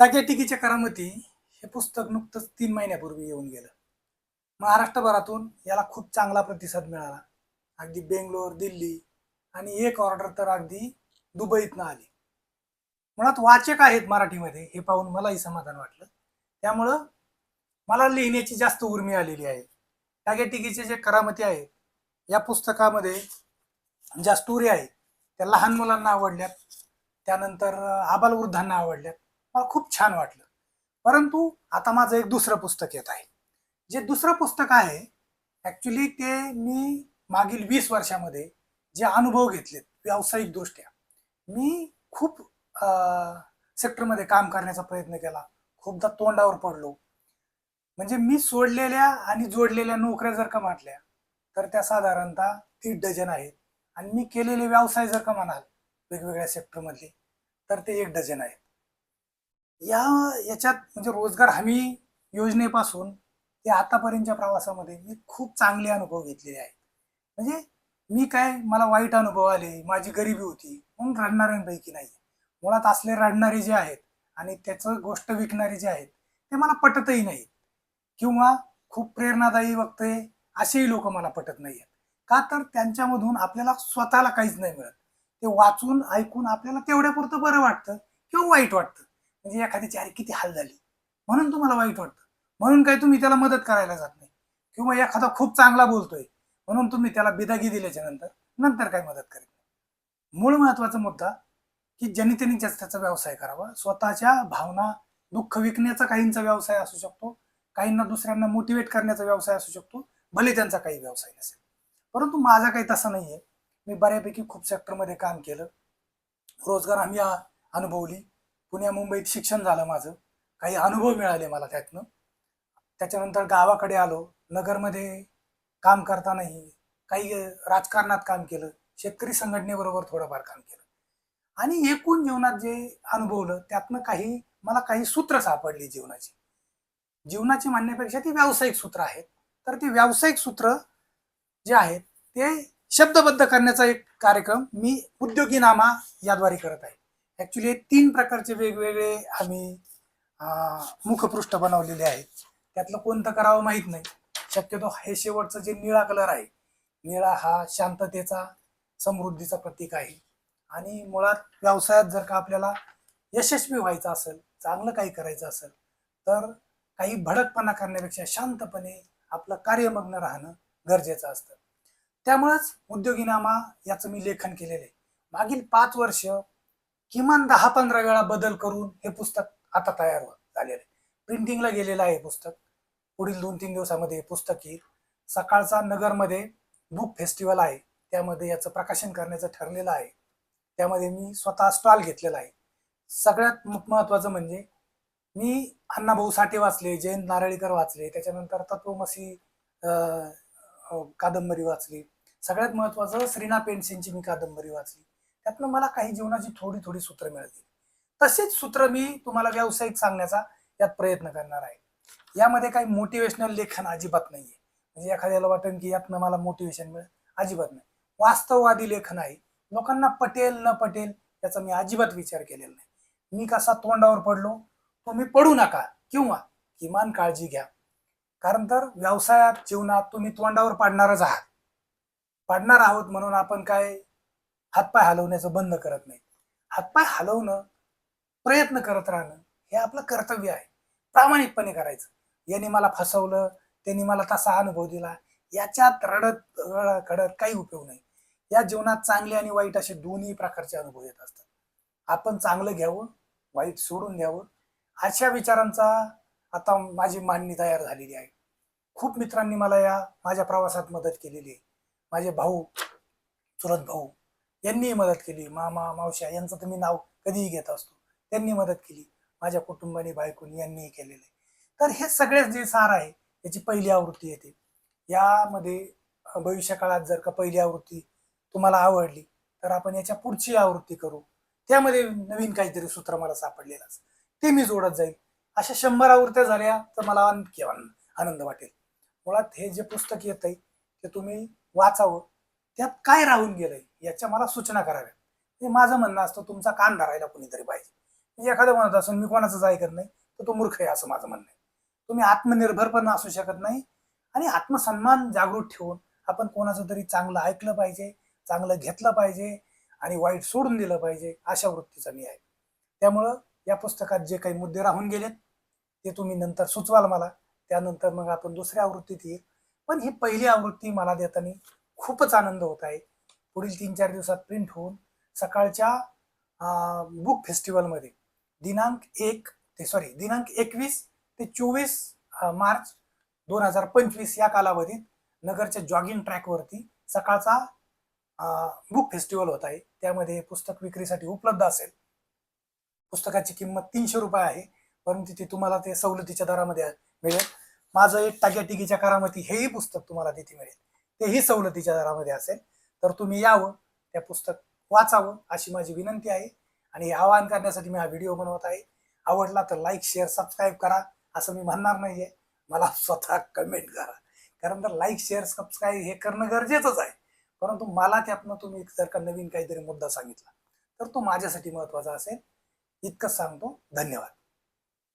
टाक्याटिकीच्या करामती हे पुस्तक नुकतंच तीन महिन्यापूर्वी येऊन गेलं. महाराष्ट्रभरातून याला खूप चांगला प्रतिसाद मिळाला. अगदी बेंगलोर दिल्ली आणि एक ऑर्डर तर अगदी दुबईतनं आली. मुळात वाचक आहेत मराठीमध्ये हे पाहून मलाही समाधान वाटलं. त्यामुळं मला लिहिण्याची जास्त उर्मी आलेली आहे. टाक्याटिकीचे जे करामती आहेत या पुस्तकामध्ये ज्या स्टोरी आहेत त्या लहान मुलांना आवडल्यात. त्यानंतर आबालवृद्धांना आवडल्यात. मला खूप छान वाटलं. परंतु आता माझं एक दुसरं पुस्तक येत आहे. जे दुसरं पुस्तक आहे ॲक्च्युली ते मी मागील वीस वर्षामध्ये जे अनुभव घेतलेत व्यावसायिकदृष्ट्या मी खूप सेक्टरमध्ये काम करण्याचा प्रयत्न केला. खूपदा तोंडावर पडलो. म्हणजे मी सोडलेल्या आणि जोडलेल्या नोकऱ्या जर का म्हटल्या तर त्या साधारणतः तीस डझन आहेत. आणि मी केलेले व्यवसाय जर का म्हणाल वेगवेगळ्या सेक्टरमधले तर ते एक डझन आहेत. या याच्यात म्हणजे रोजगार हमी योजनेपासून ते आतापर्यंतच्या प्रवासामध्ये मी खूप चांगले अनुभव घेतलेले आहेत. म्हणजे मी काय मला वाईट अनुभव आले माझी गरिबी होती म्हणून रडणाऱ्यांपैकी नाही. मुळात असले रडणारे जे आहेत आणि त्याचं गोष्ट विकणारे जे आहेत ते मला पटतही नाहीत. किंवा खूप प्रेरणादायी वक्ते असेही लोक मला पटत नाही आहेत का तर त्यांच्यामधून आपल्याला स्वतःला काहीच नाही मिळत. ते वाचून ऐकून आपल्याला तेवढ्यापुरतं बरं वाटतं किंवा वाईट वाटतं. म्हणजे एखाद्याची अरे किती हाल झाली. म्हणून तुम्हाला वाईट वाटतं. म्हणून काही तुम्ही त्याला मदत करायला जात नाही. किंवा एखादा खूप चांगला बोलतोय. म्हणून तुम्ही त्याला बिदागी दिल्याच्या नंतर नंतर काही मदत करीत नाही. मूळ महत्त्वाचा मुद्दा की ज्यांनी त्यांनी जास्त त्याचा व्यवसाय करावा. स्वतःच्या भावना दुःख विकण्याचा काहींचा व्यवसाय असू शकतो. काहींना दुसऱ्यांना मोटिवेट करण्याचा व्यवसाय असू शकतो. भले त्यांचा काही व्यवसाय नसेल. परंतु माझा काही तसा नाही आहे मी बऱ्यापैकी खूप सेक्टरमध्ये काम केलं. रोजगार आम्ही अनुभवली. पुण्या मुंबईत शिक्षण झालं माझं. काही अनुभव मिळाले मला त्यातनं. त्याच्यानंतर गावाकडे आलो. नगरमध्ये काम करतानाही काही राजकारणात काम केलं. शेतकरी संघटनेबरोबर थोडंफार काम केलं. आणि एकूण जीवनात जे अनुभवलं त्यातनं काही मला काही सूत्र सापडली जीवनाची. जीवनाची म्हणण्यापेक्षा ती व्यावसायिक सूत्र आहेत. तर ती व्यावसायिक सूत्र जे आहेत ते शब्दबद्ध करण्याचा एक कार्यक्रम मी उद्योगीनामा याद्वारे करत आहे. ॲक्च्युली तीन प्रकारचे वेगवेगळे आम्ही मुखपृष्ठ बनवलेले आहेत. त्यातलं कोणतं करावं माहीत नाही. शक्यतो हे शेवटचं जे निळा कलर आहे निळा हा शांततेचा समृद्धीचा प्रतीक आहे. आणि मुळात व्यवसायात जर का आपल्याला यशस्वी व्हायचं असेल चांगलं काही करायचं असेल तर काही भडकपणा करण्यापेक्षा शांतपणे आपलं कार्यमग्न राहणं गरजेचं असतं. त्यामुळंच उद्योगीनामा याचं मी लेखन केलेलं आहे. मागील पाच वर्ष किमान दहा पंधरा वेळा बदल करून हे पुस्तक आता तयार हो- झालेलं आहे. प्रिंटिंगला गेलेलं आहे हे पुस्तक. पुढील दोन तीन दिवसामध्ये हे पुस्तक येईल. सकाळचा नगरमध्ये बुक फेस्टिवल आहे. त्यामध्ये याचं प्रकाशन करण्याचं ठरलेलं आहे. त्यामध्ये मी स्वतः स्टॉल घेतलेला आहे. सगळ्यात म- महत्त्वाचं म्हणजे मी अण्णाभाऊ साठे वाचले जयंत नारळीकर वाचले त्याच्यानंतर तत्वमसी कादंबरी वाचली. सगळ्यात महत्त्वाचं श्रीना पेंडसेंची मी कादंबरी वाचली. त्यातनं मला काही जीवनाची थोडी थोडी सूत्र मिळतील. तसेच सूत्र मी तुम्हाला व्यावसायिक सांगण्याचा यात प्रयत्न करणार आहे. यामध्ये काही मोटिवेशनल लेखन अजिबात नाहीये. म्हणजे एखाद्याला वाटेल की यातनं मला मोटिवेशन मिळेल अजिबात नाही. वास्तववादी लेखन आहे. लोकांना पटेल न पटेल याचा मी अजिबात विचार केलेला नाही. मी कसा तोंडावर पडलो तुम्ही पडू नका किंवा किमान काळजी घ्या. कारण तर व्यवसायात जीवनात तुम्ही तोंडावर पाडणारच आहात. पाडणार आहोत म्हणून आपण काय हातपाय हलवण्याचं बंद करत नाही. हातपाय हलवणं प्रयत्न करत राहणं हे आपलं कर्तव्य आहे. प्रामाणिकपणे करायचं. याने मला फसवलं त्यांनी मला तसा अनुभव दिला याच्यात रडत खडत काही उपयोग नाही. या जीवनात चांगले आणि वाईट असे दोन्ही प्रकारचे अनुभव येत असतात. आपण चांगलं घ्यावं वाईट सोडून घ्यावं अशा विचारांचा आता माझी मांडणी तयार झालेली आहे. खूप मित्रांनी मला या माझ्या प्रवासात मदत केलेली आहे. माझे भाऊ चुरत भाऊ यांनीही मदत केली. मामा मावश्या यांचं तर मी नाव कधीही घेत असतो. त्यांनी मदत केली. माझ्या कुटुंबाने बायकोनी यांनीही केलेलं आहे. तर हे सगळेच जे सार आहे याची पहिली आवृत्ती येते. यामध्ये भविष्यकाळात जर का पहिली आवृत्ती तुम्हाला आवडली तर आपण याच्या पुढची आवृत्ती करू. त्यामध्ये नवीन काहीतरी सूत्र मला सापडलेलं असं ते मी जोडत जाईल. अशा शंभर आवृत्त्या झाल्या तर मला आणखी आनंद वाटेल. मुळात हे जे पुस्तक येत आहे ते तुम्ही वाचावं. त्यात काय राहून गेलंय? याच्या मला सूचना कराव्या हे माझं म्हणणं असतं तुमचा कान धरायला कुणीतरी पाहिजे. म्हणजे एखादं म्हणत असून मी कोणाचंच ऐकत नाही तर तो मूर्ख आहे असं माझं म्हणणं आहे. तुम्ही आत्मनिर्भर पण असू शकत नाही आणि आत्मसन्मान जागृत ठेवून आपण कोणाचं तरी चांगलं ऐकलं पाहिजे चांगलं घेतलं पाहिजे आणि वाईट सोडून दिलं पाहिजे अशा वृत्तीचा मी आहे. त्यामुळं या पुस्तकात जे काही मुद्दे राहून गेलेत ते तुम्ही नंतर सुचवाल मला. त्यानंतर मग आपण दुसऱ्या आवृत्तीत येईल. पण ही पहिली आवृत्ती मला देताना खूपच आनंद होत आहे. पुढील तीन चार दिवसात प्रिंट होऊन सकाळच्या बुक फेस्टिवलमध्ये दिनांक एक ते सॉरी दिनांक एकवीस ते चोवीस मार्च दोन हजार पंचवीस या कालावधीत नगरच्या जॉगिंग ट्रॅकवरती सकाळचा बुक फेस्टिवल होत आहे. त्यामध्ये हे पुस्तक विक्रीसाठी उपलब्ध असेल. पुस्तकाची किंमत तीनशे रुपये आहे. परंतु ते तुम्हाला ते सवलतीच्या दरामध्ये मिळेल. माझं एक टाक्या टिकीच्या करामती हेही पुस्तक तुम्हाला तिथे मिळेल. तेही सवलतीच्या दरामध्ये असेल. तर तुम्ही यावं त्या पुस्तक वाचावं अशी माझी विनंती आहे. आणि आवाहन करण्यासाठी मी हा व्हिडिओ बनवत आहे. आवडला तर लाईक शेअर सबस्क्राईब करा. असं मी म्हणणार नाही आहे मला स्वतः कमेंट करा. कारण तर लाईक शेअर सबस्क्राईब हे करणं गरजेचंच आहे. परंतु मला त्यातनं तुम्ही जर का नवीन काहीतरी मुद्दा सांगितला तर तो माझ्यासाठी महत्त्वाचा असेल. इतकंच सांगतो. धन्यवाद.